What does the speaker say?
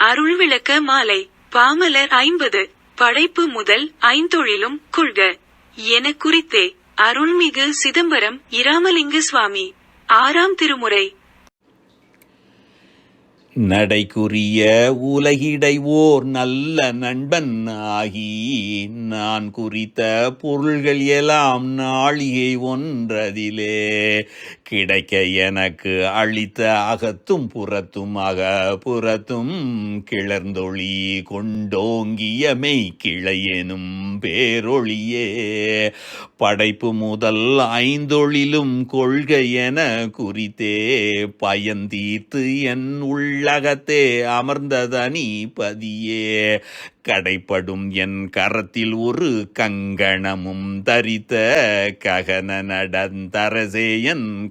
அருள் விளக்க மாலை. பாமலர் ஐம்பது. படைப்பு முதல் ஐந்தொழிலும் கொள்க. என குறித்தே அருள்மிகு சிதம்பரம் இராமலிங்க சுவாமி. ஆறாம் திருமுறை. நடைக்குரிய உலகிடை ஓர் நல்ல நண்பன் ஆகி நான் குறித்த பொருள்கள் எல்லாம் நாளிகை ஒன்றதிலே. கிடைக்க எனக்கு அளித்த அகத்தும் புறத்தும் அக புறத்தும் கிளர்ந்தொளி கொண்டோங்கிய மெய் கிளையெனும் பேரொளியே படைப்பு முதல் ஐந்தொழிலும் கொள்கை என குறித்தே பயந்தீர்த்து என் உள்ளகத்தே அமர்ந்ததனி பதியே. கடைப்படும் என் கரத்தில் ஒரு கங்கணமும் தரித்த ககன நடந்தரசே என்